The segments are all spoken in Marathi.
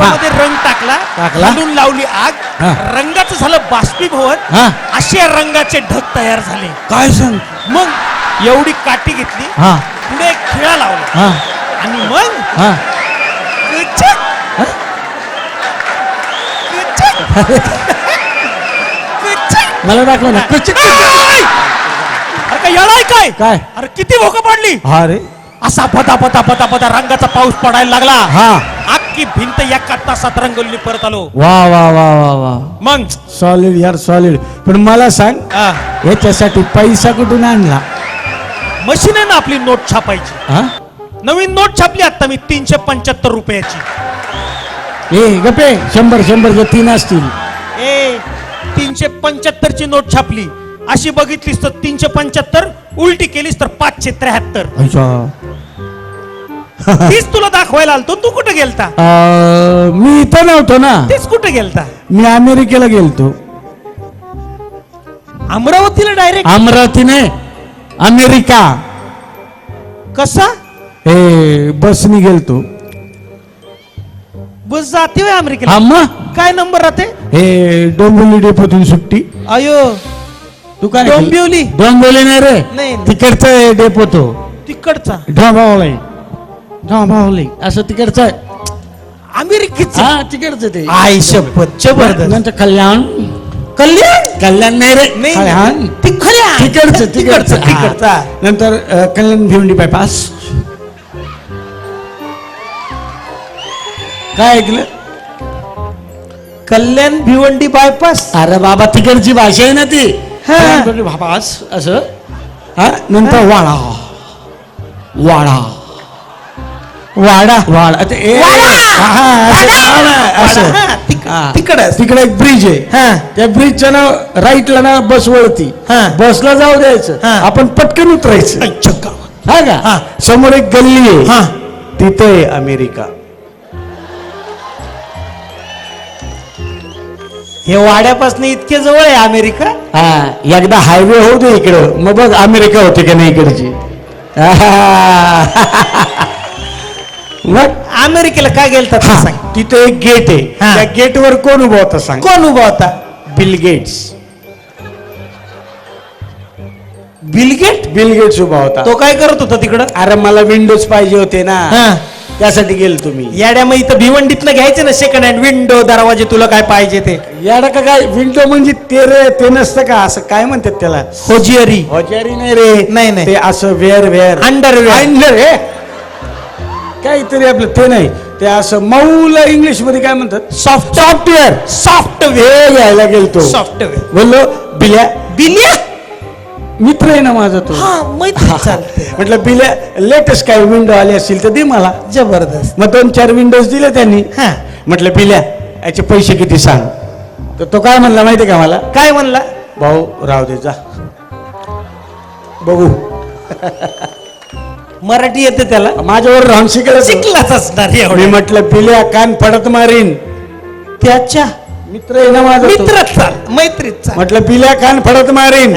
बर्फामध्ये रंग टाकला टाकला. घालून लावली आग हा. रंगाचं झालं बाष्पीभवन हा. असे रंगाचे ढग तयार झाले. काय सांग? मग एवढी काठी घेतली हा. पुढे एक खिळा लावला. हा. आणि मग हा. मला दाखव ना. अरे काय काय? काय? अरे किती भोकं पडली. हा रे. असा पता पता पता पता रंगाचा पाऊस पडायला लागला. हा. अख्खी भिंत एका तासात रंगवली परत आलो. वा वा वा वा वा. मग? सॉलिड यार सॉलिड पण मला सांग आ, याच्यासाठी पैसा कुठून आणला? मशीन आहे ना आपली नोट छापायची. हा? नवीन नोट छापली आता मी तीनशे पंच्याहत्तर रुपयाची. ए गपे शंभर शंभरचे तीन असतील. ए तीनशे पंच्याहत्तर ची नोट छापली. अशी बघितलीस तर तीनशे पंच्याहत्तर उलटी केलीस तर पाचशे त्र्याहत्तर. तीच तुला दाखवायला आलतो तू कुठे गेलता? अं, मी इथं नव्हतो ना. तेच कुठे गेलता? मी अमेरिकेला गेलतो. अमरावतीला डायरेक्ट अमरावती नाही अमेरिका. कसा? ए बसनी गेलतो. बस जाते होय अमेरिकेला. हा मग? काय नंबर राहते? हे डोंबिवली डेपोतून सुट्टी. अयो तू. काय डोंबिवली? डोंबिवली नाही रे नाही. तिकडचं डेपो तो तिकडचा. असं तिकडचं अमेरिकेचा. हा तिकडचं ते. आय शपथ जबरदस्त. नंतर कल्याण. कल्याण? कल्याण नाही रे. नाही. कल्याण. ती खऱ्या तिकडचं तिकडचं तिकडचं. तिकडचा. हा. नंतर अ, कल्याण भिवंडी बायपास काय ऐकलं? कल्याण भिवंडी बायपास अरे बाबा तिकडची भाषा आहे ना ती. हा. कल्याण भिवंडी बायपास असं. हा नंतर वाडा. वाडा. वाडा वाडा ते ए, वाडा! हा, असं वाडा, असं हा, तिक- हा. तिकडंच. तिकडे एक ब्रिज आहे हा. त्या ब्रिजच्या ना राईटला ना बस वळती हा. बसला जाऊ द्यायचं हा. आपण पटकन उतरायचं हा हा. का समोर एक गल्ली आहे हा तिथे आहे अमेरिका हे वाड्यापासून इतके जवळ आहे अमेरिका हा एकदा हायवे होऊ दे इकडं मग बघ अमेरिका होते का नाही इकडची अमेरिकेला काय गेलता ते हा, सांग तिथे एक गेट आहे हा. त्या गेटवर कोण उभा होता सांग कोण उभा होता Bill Gates Bill Gate Bill Gates उभा होता तो काय करत होता तिकडं अरे मला विंडोज पाहिजे होते ना हा. त्यासाठी गेलो तुम्ही याड्या मग इथं भिवंडीतनं घ्यायचे ना सेकंड हँड विंडो दरवाजे तुला काय पाहिजे ते याडा का काय विंडो म्हणजे ते रे ते नसतं का असं काय म्हणतात त्याला होजिअरी हजारी नाही रे नाही, नाही. ते असं वेअर वेअर अंडरवेअर अंडर हे काहीतरी आपलं ते नाही ते असं मऊला इंग्लिशमध्ये काय म्हणतात? सॉफ्ट सॉफ्टवेअर सॉफ्टवेअर घ्यायला गेलतो. सॉफ्टवेअर बोललो बिल्या बिलिया? मित्र आहे ना माझा तो. हा म्हटलं बिल्या लेटेस्ट काय विंडो आली असतील तर दे मला. जबरदस्त. मग दोन चार विंडोज दिले त्यांनी. हा. म्हटलं बिल्या याचे पैसे किती सांग. तर तो काय म्हणला माहिती का मला? काय म्हणला? भाऊ राहू दे जा. बघू. मराठी येते त्याला. माझ्यावर राहून शिकलं. शिकलाच असणार मी एवढे म्हटलं पिल्या कान फडत मारीन. त्याच्या मित्र आहे ना माझा तो. चाल मैत्रीत चाल म्हटलं पिल्या कान फडत मारीन.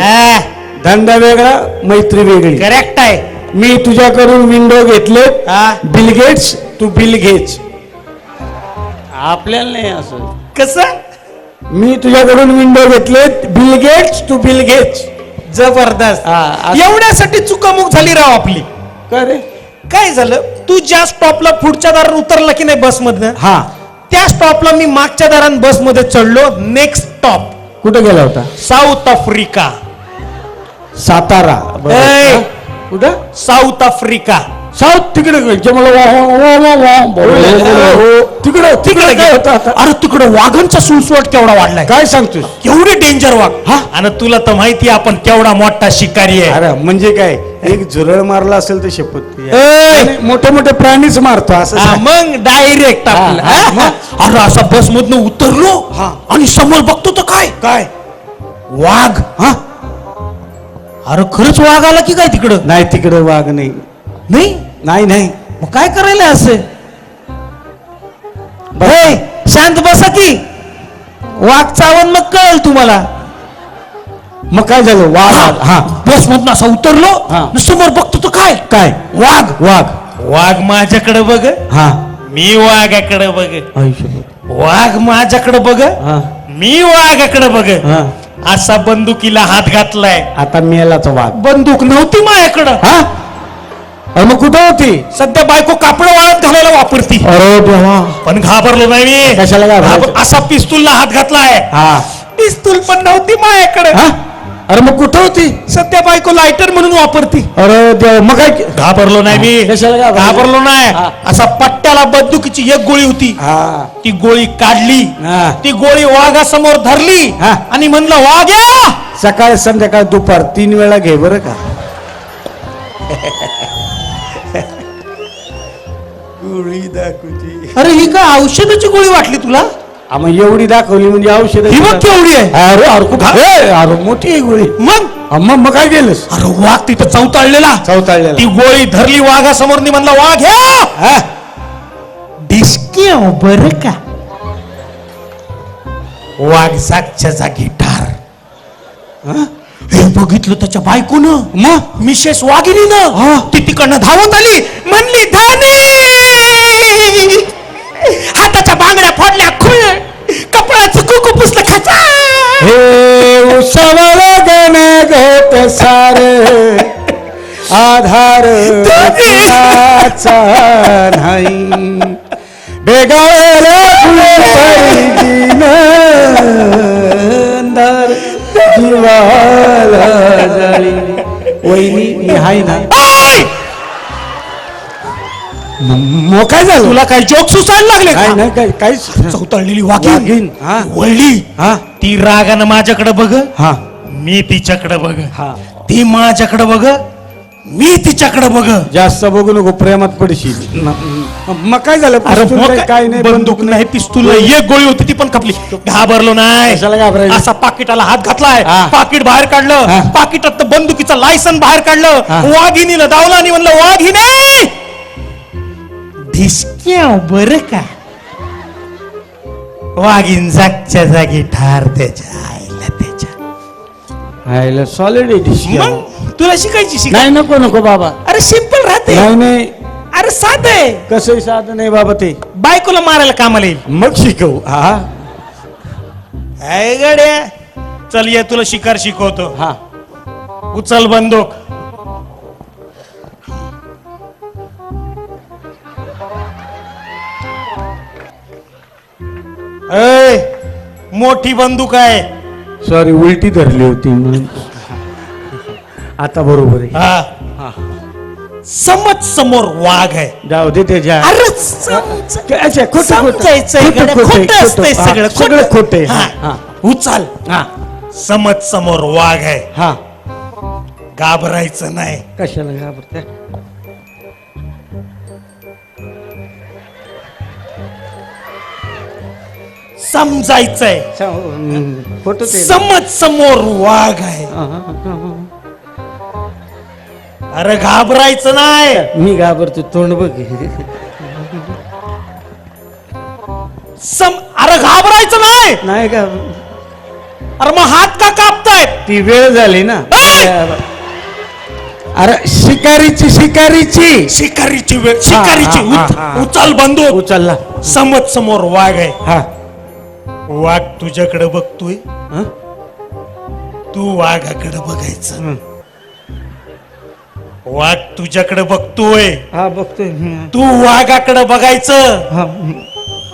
धंदा वेगळा मैत्री वेगळी. करेक्ट आहे. मी तुझ्याकडून विंडो घेतले हा. बिल गेट्स तू बिल घेच आपल्याला नाही असं. कस? मी तुझ्याकडून विंडो घेतले बिल गेट्स तू बिल घेच जबरदस्त. हा, असं- एवढ्यासाठी चुकामुक झाली राव आपली. का रे? काय झालं? तू ज्या स्टॉपला पुढच्या दारात उतरला की नाही बस मधनं हा. त्या स्टॉपला मी मागच्या दारात बसमध्ये चढलो. नेक्स्ट स्टॉप कुठे गेला होता? South Africa Satara. बरं. ए! कुठं? साऊथ आफ्रिका साऊथ तिकडे जे मला वा- वा- वा- वा- वा- बोलायला- तिकडे तिकडे काय? होतं आता? अरे तिकडे वाघांचा सुळसुळट केवढा वाढलाय. काय सांगतोस? एवढे डेंजर वाघ. हा? आणि तुला तर माहिती आपण केवढा मोठा शिकारी आहे. अरे म्हणजे काय? एक झुरळ मारला असेल तर शपथ मोठे मोठे प्राणीच मारतो असं हा. मग डायरेक्ट हा, हा, हा? अरे असा बस मधनं उतरलो हा. आणि समोर बघतो तर काय? काय? वाघ. हा? अरे खरंच वाघ आला की काय तिकडं? नाही तिकडे वाघ नाही. नाही? नाही नाही. मग काय करायला असे? हे शांत बसा की वाघ चावण मग कळेल तुम्हाला. मग काय झालं? वाघ. हा बस मधून असा उतरलो. हा. न समोर बघतो तर काय? काय? वाघ. वाघ. वाघ माझ्याकडे बघ. हा. मी वाघाकडे बघ. आयुष्यभर वाघ माझ्याकडे बघ. हा. मी वाघाकडे बघ. हा. असा बंदुकीला हात घातलाय. आता मेलाचा वाघ. बंदूक नव्हती माझ्याकडं. हा? अरे मग कुठं होती? सध्या बायको कापड वाळत घालायला वापरती. अरे देवा. पण घाबरलो नाही मी. कशाला घाबरायचं? घाबर- असा पिस्तूलला हात घातलाय. हा. पिस्तूल पण नव्हती माझ्याकडे. हा? अरे मग कुठं होती? सध्या बायको लायटर म्हणून वापरती. अरे देवा मग काय के- घाबरलो नाही मी. कशाला घाबरायचं? घाबरलो नाही. हा. असा पट्ट्याला बंदुकीची एक गोळी होती. हा. ती गोळी काढली. हा. ती गोळी वाघासमोर धरली. हा. आणि म्हणलं वाघ! या सकाळ संध्याकाळ दुपार तीन वेळा घे बरं का. गोळी दाखवची अरे ही काय औषधाची गोळी वाटली तुला? मग एवढी दाखवली म्हणजे औषध ही बघ केवढी आहे. अरे अरे कुठं? ए, अरे मोठी आहे गोळी. मग? हा, मग मग काय केलंस? अरे वाघ तिथं चौताळलेला. चौताळलेला. ती गोळी धरली वाघासमोर नी म्हणला वाघ हा डिस्की बर का? वाघ जागच्या जागी ठार. हा? हे बघितलं त्याच्या बायकोनं? मग? मिसेस वाघिनीनं ती तिकडनं धावत आली. म्हणली धाने! हाताच्या बांगड्या फोडल्या खुळ. कपड्याचं कुकू पुसलं खाचा हे गण घेत सार. आधार कुणाचा नाही. बेगावला फुलपैकीनं अंधार जीवाला जाळी. वहिनी मी हाय ना! मग काय झालं? तुला काय जोक सुसायला लागले काय? नाही काय काहीच चौताळलेली वाघीण वाघीण, हा. वळली? हा. ती रागानं माझ्याकडे बघ. हा. मी तिच्याकडे बघ. हा. ती माझ्याकडे बघ. मी तिच्याकडे बघ. जास्त बघू नको प्रेमात पडशील. मग काय झालं? पिस्तूल काय- नाही बंदूक नाही. पिस्तूल नाही. एक गोळी होती ती पण कपली घाबरलो नाही. घाबरायचं? असा पाकिटाला हात घातलाय. हा. पाकिट बाहेर काढलं. हा. पाकिटात बंदुकीचं लायसन बाहेर काढलं. वाघिनीला दावला आणि म्हणलं वाघिने धिसक्या बर का? वाघीन जागच्या जागी ठार त्याच्या आईला त्याच्या. आयला सॉलिड मग? तुला शिकायची शिकाय नाही नको नको बाबा. अरे सिंपल राहते. नाही नाही. अरे साध आहे. कसंही साधं नाही बाबा ते. बायकोला मारायला कामाला येईल. मग शिकवू. हा. काय गड्या चल ये तुला शिकार शिकवतो. हा. उचल बंदूक. ऐ, मोठी बंदूक आहे. सॉरी उलटी धरली होती म्हणून. आता बरोबर आहे. हा. समज समोर वाघ आहे. जाऊ दे त्याच्या अरे समज अच्छा, खोटं- खोटं. समजायचंय खोटं- गड्या, खोटं- खोटं असतंय खोटं. सगळं हा, सगळं खोटं आहे. हा. हा, उचल. हा. समज समोर वाघ आहे. हा. घाबरायचं नाही. कशाला घाबरते? समजायचंय. फोटो ते समज समोर वाघ आहे. हा, हा, हा, हा. अरे घाबरायचं नाही. मी घाबरतो तोंड बघ. सम अरे घाबरायचं नाही. नाही का? अरे मग हात का कापताय? ती वेळ झाली ना. अरे शिकारीची शिकारीची. शिकारीची वेळ शिकारीची हा, हा, उच- हा. उचल बंदूक. उचलला समज समोर वाघ आहे. हा. वाघ तुझ्याकडे बघतोय हा? तू वाघाकडे बघायचं हं. वाघ तुझ्याकडे बघतोय हा बघतोय हं. तू वाघाकडे बघायचं हा, हं.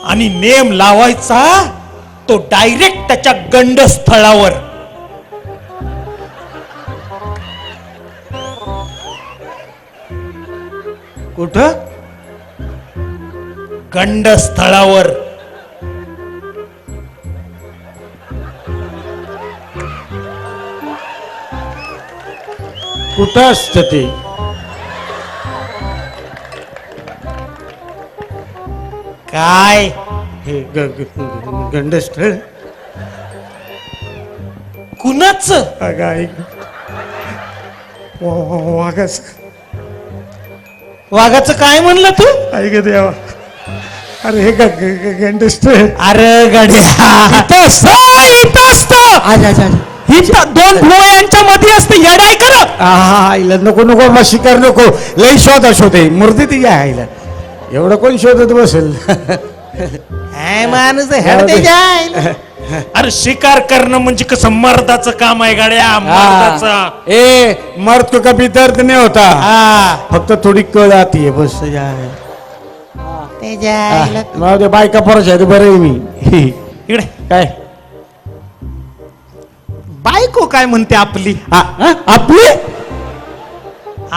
आणि नेम लावायचा तो डायरेक्ट त्याच्या गंडस्थळावर कुठं गंडस्थळावर कुठं असतं ते? काय? हे गंडस्थळ? कुणाच? वाघाच. वाघाचं काय म्हणलं तू? ऐक देवा. अरे हे गंडस्थळ. अरे गड्या. इथं असतं, असतं. आज आज आज. इथं दोन भुवयांच्या मध्ये असते येडाय कर हा आईला नको नको मग शिकार नको. लई शोधा शोधे मूर्ती ती आहे आईला. एवढं कोण शोधत बसेल? माणूस हेड. अरे शिकार करणं म्हणजे कसं मर्दाचं काम आहे गाड्या मर्दाचं. हा. ए मर्द तो कभी दर्द नाही होता. हा फक्त थोडी कळ आती बस बायका पोराच्या आहेत बरं आहे मी. इकडे. काय? बायको काय म्हणते आपली? आपली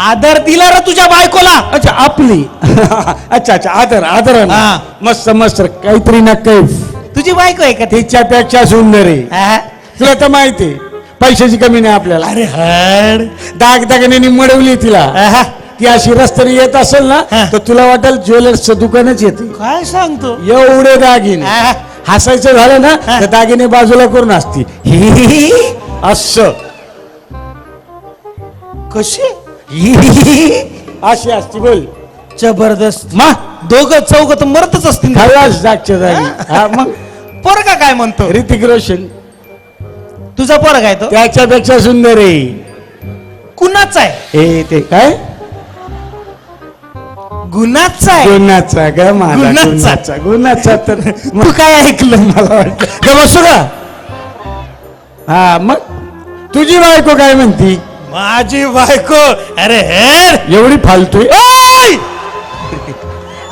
आदर दिला रे तुझ्या बायकोला अच्छा आपली अच्छा अच्छा आदर आदर हा. मस्त मस्त काहीतरी ना कैफ तुझी बायको आहे का ती तिच्यापेक्षा सुंदर आहे हा? तुला तर माहिती आहे, पैशाची कमी नाही आपल्याला अरे हड दाग दागिने मडवली तिला आहा. ती अशी रस्त्याने येत असेल ना हा. तर तुला वाटेल ज्वेलर्सचं दुकानच येते काय सांगतो एवढे दागिने. हसायचं झालं ना हा. तर दागिने बाजूला करून असती असं. कशी अशी असती बोल. जबरदस्त. मा. दोघं चौघ तर मरतच असतील. खलास जागच्या जागी. हा? मग. पोरगा काय म्हणतो? ऋतिक रोशन. तुझा पोरगा आहे तो? त्याच्यापेक्षा सुंदर आहे. कुणाचा आहे? हे ते काय? गुन्हाचा आहे. गुन्हाचा ग माझा गुन्हाचा तर तू काय ऐकलं मला वाटलं ग बसू का हा मग. तुझी बायको काय म्हणती? माझी बायको अरे हेर! एवढी फालतू!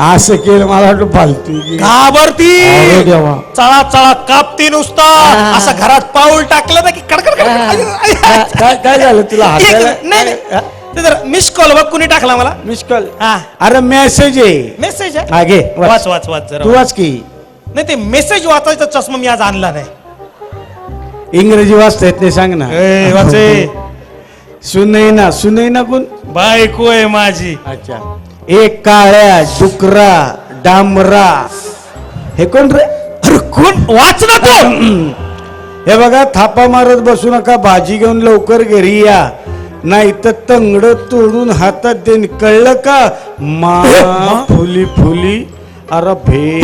असं केलं मला वाटलं फालतू घाबरती! अरे देवा. चळा चळा कापती नुसता. असं घरात पाऊल टाकलं ना की कडकड. काय काय झालं तुला एक- नाही नाही. ते जर मिस कॉल बघ कुणी टाकला मला? मिस कॉल हा. अरे मेसेज आहे. मेसेज आहे? हा, वाच. वाच वाच वाच जरा तू वाच की. नाही ते मेसेज वाचायचा चष्मा मी आज आणला नाही. इंग्रजी वाचता येत नाही सांग ना. ए, वाचे. ना सुनई ना कोण? बायको आहे माझी. अच्छा. एक काळ्या डुकरा डांबरा. हे कोण रे? अरे कोण? वाच ना तो. हे बघा थापा मारत बसू नका भाजी घेऊन लवकर घरी या. नाही तर तंगड तोडून हातात देईन. कळलं का? मा फुली फुली अरे भे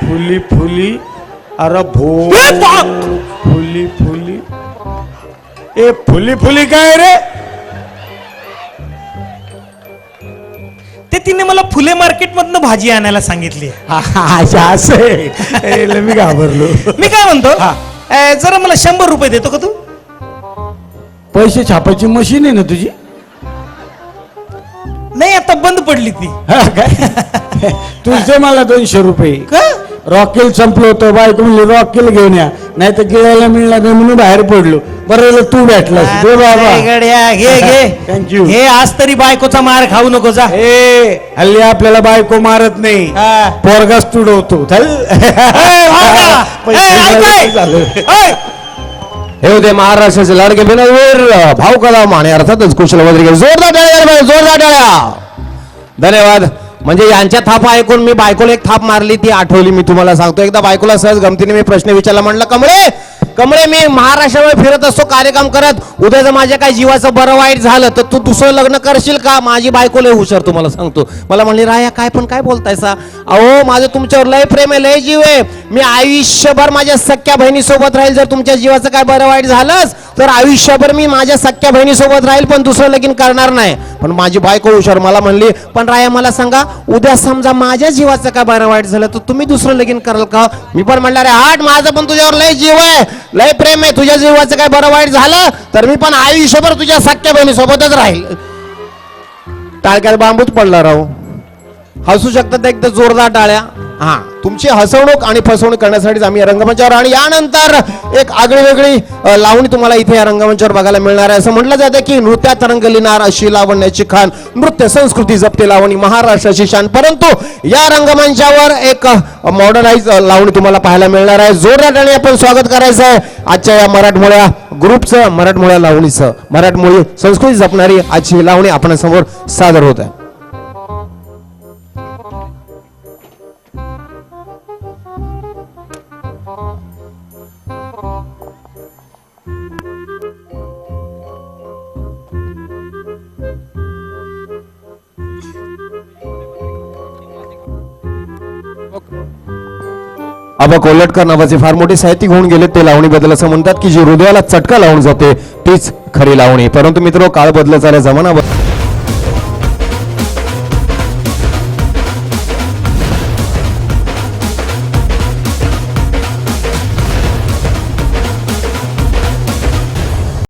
फुली फुली अरे भो. फुली फुली. ए फुली फुली काय रे? ते तिने मला फुले मार्केट मधनं भाजी आणायला सांगितली. अच्छा, असं आहे. ए, लय मी घाबरलो. मी काय म्हणतो? हा. ए, जरा मला शंभर रुपये देतो का तू? पैसे छापायची मशीन आहे ना तुझी? नाही आता बंद पडली ती. हा, काय? तुझे मला दोनशे रुपये. का? रॉकेल संपलं होतं बायको म्हणली रॉकेल घेऊन या. नाही तर गिळायला मिळणार नाही म्हणून बाहेर पडलो. बरं तू भेटलास. दे बाबा. अरे गड्या, घे घे. You. हे आज तरी बायकोचा मार खाऊ नको जा. ए हल्ली आपल्याला बायको मारत नाही. हा. पोरगाच तुडवतो! हे होते महाराष्ट्राचे लाडके बिनवीर भाऊ कलाम आणि अर्थातच कुशल वद्रिके जोरदार जोरदार टाळ्या. धन्यवाद. म्हणजे यांच्या थापा ऐकून मी बायकोला एक थाप मारली ती आठवली. मी तुम्हाला सांगतो एकदा बायकोला सहज गमतीने मी प्रश्न विचारला म्हणलं कमळे कमळे मी महाराष्ट्रावर फिरत असतो कार्यक्रम करत. उद्या जर माझ्या काही जीवाचं बरं वाईट झालं तर तू दुसरं लग्न करशील का? माझी बायको लय हुशार तुम्हाला सांगतो. मला म्हणली राया काय पण काय बोलतायसा? अहो माझं तुमच्यावर लय प्रेम आहे लय जीव आहे. मी आयुष्यभर माझ्या सख्या बहिणीसोबत राहील जर तुमच्या जीवाचं काय बरं वाईट झालंच तर आयुष्यभर मी माझ्या सख्या बहिणीसोबत राहील पण दुसरं लगीन करणार नाही. पण माझी बायको हुशार मला म्हणली पण राया मला सांगा उद्या समजा माझ्या जीवाचं काय बरं वाईट झालं तर तुम्ही दुसरं लगीन कराल का? मी पण म्हणणार आहे आठ माझं पण तुझ्यावर लय जीव आहे लय प्रेम आहे तुझ्या जीवाचं काय बरं वाईट झालं तर मी पण आयुष्यभर तुझ्या सख्या बहिणीसोबतच राहील. टाळक्यात बांबूच पडला राहू हसू शकतात एकदा जोरदार टाळ्या? हा तुमची हसवणूक आणि फसवणूक करण्यासाठीच आम्ही रंगमंचावर आणि यानंतर एक आगळी वेगळी लावणी तुम्हाला इथे या रंगमंचावर बघायला मिळणार आहे. असं म्हटलं जातं की नृत्यात रंग लिहिणार अशी लावण्याची खान नृत्य संस्कृती जपते लावणी महाराष्ट्राची शान. परंतु या रंगमंचावर एक मॉडर्नाइज लावणी तुम्हाला पाहायला मिळणार आहे. जोरदार आणि आपण स्वागत करायचं आहे. आजच्या या मराठमोळ्या ग्रुपचं मराठमोळ्या लावणीचं मराठमोळी संस्कृती जपणारी आजची लावणी आपण समोर सादर होत आहे. आबा कोल्हटकर नावाचे फार मोठे साहित्यिक होऊन गेले ते लावणीबद्दल असं म्हणतात की जी हृदयाला चटका लावून जाते तीच खरी लावणी. परंतु मित्र काळ बदलत चालल्या जमाना